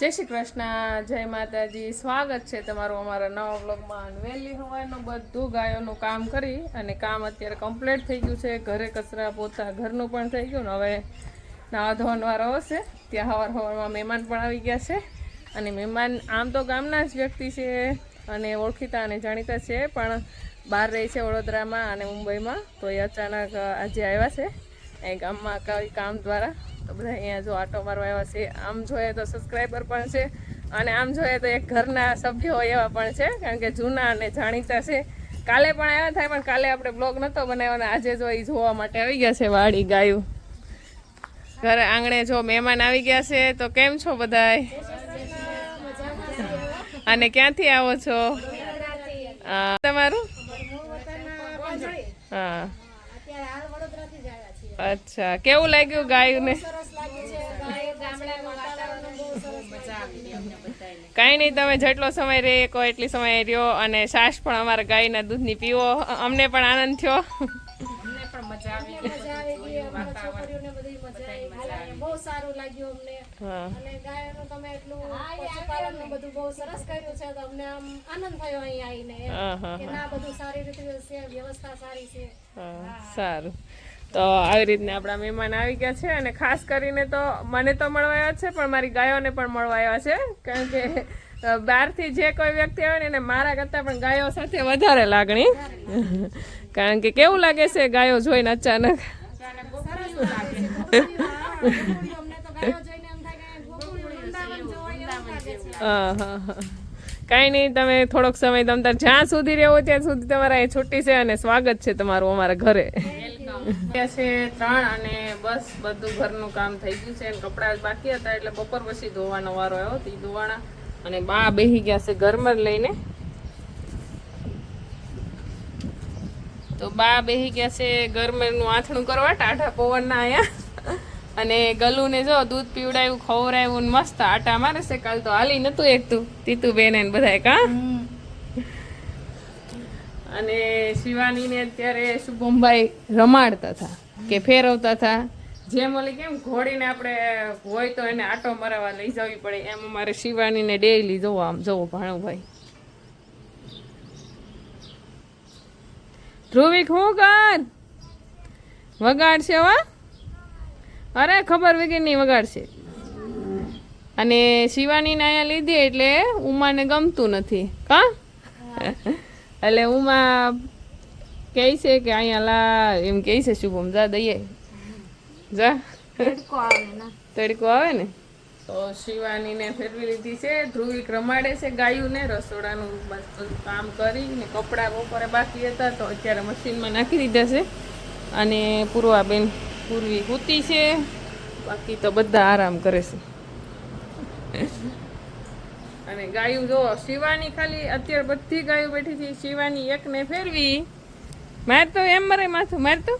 જય શ્રી કૃષ્ણ, જય માતાજી. સ્વાગત છે તમારું અમારા નવા બ્લોગમાં વહેલી સવારનું બધું ગાયોનું કામ કરી અને કામ અત્યારે કમ્પ્લીટ થઈ ગયું છે. ઘરે કચરા પોતા ઘરનું પણ થઈ ગયું ને હવે નાવા ધોવાનો વારો હશે. ત્યાં હવાર હવારમાં મહેમાન પણ આવી ગયા છે. અને મહેમાન આમ તો ગામના જ વ્યક્તિ છે અને ઓળખીતા અને જાણીતા છે, પણ બહાર રહે છે વડોદરામાં અને મુંબઈમાં. તો એ અચાનક આજે આવ્યા છે. એ ગામમાં કામ દ્વારા બધા અહીંયા જો આટો મારવા આવ્યા છે. આમ જોઈએ તો સબસ્ક્રાઈબર પણ છે અને આમ જોઈએ તો એક ઘરના સભ્યો એવા પણ છે કારણ કે જૂના અને જાણીતા છે. કાલે પણ આવ્યા થાય પણ કાલે આપણે બ્લોગ નહોતો બનાવ્યો અને આજે જો એ જોવા માટે આવી ગયા છે વાડી ગાયું. ઘરે આંગણે જો મહેમાન આવી ગયા છે તો કેમ છો બધાય? અને ક્યાંથી આવો છો? તમારું? હા. અચ્છા. કેવું લાગ્યું ગાયું ને કાંઈ નહીં તમે જેટલો સમય રહે કહો એટલી સમય રહ્યો અને સાસ પણ અમારા ગાયના દૂધની પીવો. અમને પણ આનંદ થયો. બહુ સારું. તો આવી રીતના આપણા મહેમાન આવી ગયા છે અને ખાસ કરીને તો મને તો મળવા આવ્યા છે, પણ મારી ગાયોને પણ મળવા છે. કારણ કે બહારથી જે કોઈ વ્યક્તિ આવે ને એને મારા કરતાં પણ ગાયો સાથે વધારે લાગણી. કારણ કે કેવું લાગે છે ગાયો જોઈને અચાનક? કાંઈ નહીં, તમે થોડોક સમય તમ તાર જ્યાં સુધી રહેવો ત્યાં સુધી તમારા અહીં છુટ્ટી છે અને સ્વાગત છે તમારું અમારા ઘરે. છે ત્રણ અને બસ બધું ઘરનું કામ થઈ ગયું છે કપડાં બાકી હતા એટલે બપોર પછી ધોવાનો વારો આવ્યો તે ધોવાના અને બા બેહી ગયા છે ઘરમાં લઈને. તો બા બેહી ગયા છે ગરમરનું આથણું કરવા, ટાઢા પવનના અહીંયા. અને ગલુને જો દૂધ પીવડાવ્યું ખવડાવ્યું મસ્ત આટા મારે છે. કાલ તો હાલી નતું એકતું તીતું બેન બધા બધાય કા અને શિવાનીને અત્યારે શુભમભાઈ રમાડતા હતા કે ફેરવતા હતા. જેમ ઓલી કેમ ઘોડીને આપણે હોય તો એને આટો મરાવા લઈ જવી પડે. એમ અમારે શિવાનીને ડેઈલી જોવો, આમ જોવો ભાણુભાઈ. ધ્રુવિક, હું કર? વગાડશે વા અરે ખબર વગરની વગાડશે. અને શિવાનીને અહીંયા લીધી એટલે ઉમાને ગમતું નથી. કા? એટલે ઉમા કહે છે કે અહીંયા લા એમ કહે છે શુભમ જા દઈએ જા તડકો આવે ને તો શિવાનીને ફેરવી લીધી છે ધ્રુવિક રમાડે છે ગાયુંને રસોડાનું કામ કરી ને કપડાં બપોરે બાકી હતા તો અત્યારે મશીનમાં નાખી દીધા છે અને પૂર્વાબેન પૂર્વી કૂતી છે બાકી તો બધા આરામ કરે છે અને ગાયું જો શિવાની ખાલી અત્યારે બધી ગાયું બેઠી છે શિવાની એકને ફેરવી. માર તો એમ મરે માથું, માર તો.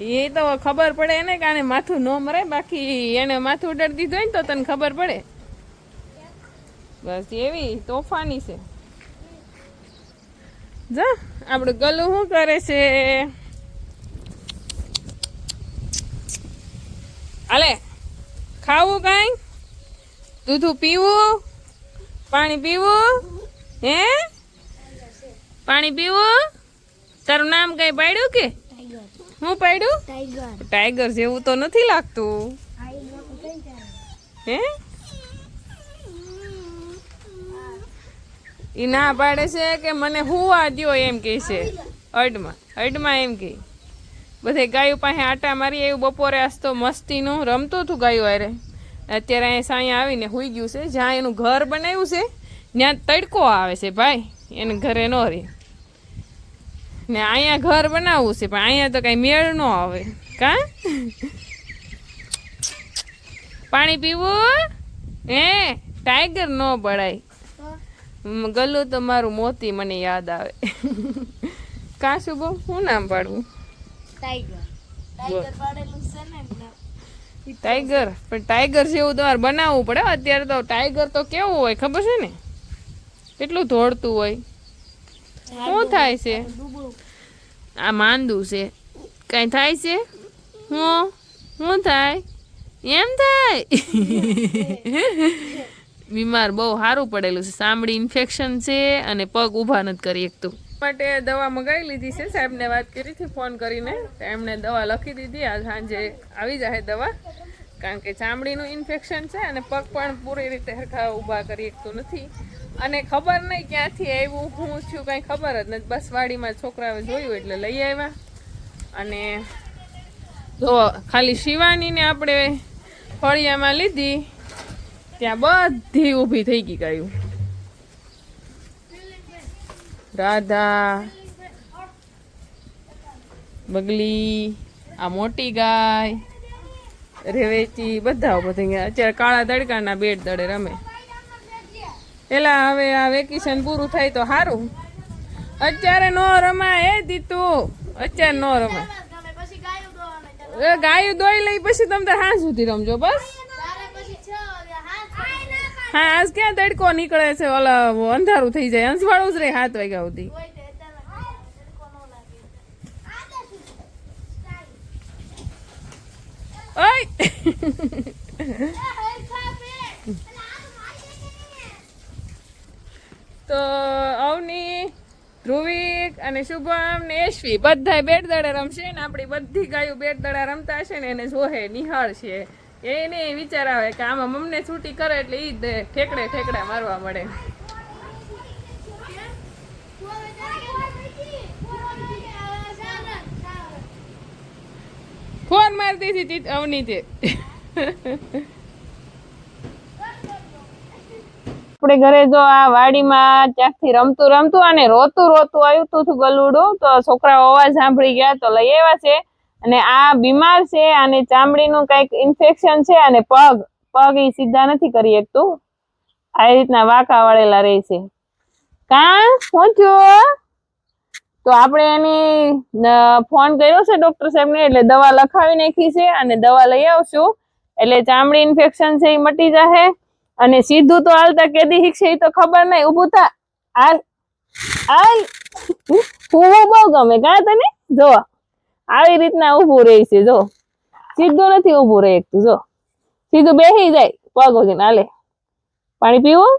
એ તો ખબર પડે એને કારણે માથું ન મરે બાકી એને માથું ઉડાડી દીધું હોય ને તો તને ખબર પડે. બસ એવી તોફાની છે. જા, આપણું ગલું શું કરે છે? હાલે. ખાવું કાંઈ? દૂધું પીવું? પાણી પીવું? હે? પાણી પીવું? તારું નામ કઈ પાડ્યું કે? હું પાડ્યું? ટાઈગર જેવું તો નથી લાગતું. હે? ઈ ના પાડે છે કે મને હું આ દ્યો એમ કહે છે. અડમાં અડમાં એમ કે બધે ગાયું પાસે આટા મારી એવું બપોરે આજ તો મસ્તીનું રમતું હતું ગાયું અરે અત્યારે અહીંયા સાંયા આવીને હુઈ ગયું છે. જ્યાં એનું ઘર બનાવ્યું છે, ત્યાં તડકો આવે છે ભાઈ. એને ઘરે ન રહે. ને અહીંયા ઘર બનાવવું છે, પણ અહીંયા તો કાંઈ મેળ ન આવે. કા? પાણી પીવું? હે? ટાઈગર ન બળાય. ગલું તો મારું મોતી મને યાદ આવે. કાં શું બહુ શું નામ પાડવું ટાઈગર પણ ટાઈગર જેવું તમારે બનાવવું પડે અત્યારે તો ટાઈગર તો કેવું હોય ખબર છે ને? કેટલું ધોળતું હોય. શું થાય છે? આ માંદું છે. કઈ થાય છે? હું? શું થાય? એમ થાય? બીમાર બહુ સારું પડેલું છે. સાંભળી ઇન્ફેક્શન છે અને પગ ઊભા નથી કરી એકતું માટે દવા મગાવી લીધી છે. સાહેબને વાત કરી હતી ફોન કરીને. તો એમણે દવા લખી દીધી. આજ સાંજે આવી જાય દવા. કારણ કે ચામડીનું ઇન્ફેક્શન છે અને પગ પણ પૂરી રીતે હરખા ઊભા કરી શકતું નથી. અને ખબર નહીં ક્યાંથી આવ્યું, હું થયું કાંઈ ખબર જ નથી. બસ વાડીમાં છોકરાઓ જોયું એટલે લઈ આવ્યા. અને જો ખાલી શિવાનીને આપણે ફળિયામાં લીધી, ત્યાં બધી ઊભી થઈ ગઈ ગાયું. રાધા બગલી આ મોટી ગાય રેવેચી બધા બધા અત્યારે કાળા તડકાના બેટ દડે રમે. પેલા હવે આ વેકેશન પૂરું થાય તો સારું અત્યારે નો રમાય એ દીતું? અત્યારે નો રમાય. ગાયું દોઈ લઈ પછી તમે તાર હાં સુધી રમજો બસ તારે પછી છ વાગે હાથ હા આજ ક્યાં તડકો નીકળે છે? ઓલા અંધારું થઈ જાય. અંશવાળું જ રે સાત વાગ્યા સુધી. તે અવની ધ્રુવિક અને શુભમ ને એશ્વી બધા બેટ દડા રમશે ને? આપણી બધી ગાયો બેટ દડા રમતા હશે ને એને જોહે નિહાળ છે એને વિચાર આવે કે આમાં મમ્મી છૂટી કરે એટલે ઈ ઠેકડે ઠેકડા મારવા મળે. ફોન મારતી હતી ચિત અવની તે આપણે ઘરે જો આ વાડીમાં ત્યાંથી રમતું રમતું અને રોતું રોતું આવ્યું તું ગલુડું, તો છોકરાઓ અવાજ સાંભળી ગયા તો લઈ આવ્યા છે. અને આ બીમાર છે અને ચામડીનું કંઈક ઇન્ફેક્શન છે અને પગ. પગ એ સીધા નથી કરી શકતું. આ રીતના વાંકા વળેલા રહે છે. કાં? હું થયો તો આપણે એની ફોન કર્યો છે ડોક્ટર સાહેબને એટલે દવા લખાવી નાખી છે અને દવા લઈ આવશું. એટલે ચામડી ઇન્ફેક્શન છે એ મટી જશે અને સીધું તો હાલતા કેદી શીખશે એ તો ખબર નહીં ઊભું થા. હાલ. હાલ. હું બહુ ગમે. કાં તને? જો આવી રીતના ઊભું રહે છે, જો. સીધું નથી ઊભું રહે એકતું જો. સીધું બેસી જાય પગ વગીને હાલે. પાણી પીવું?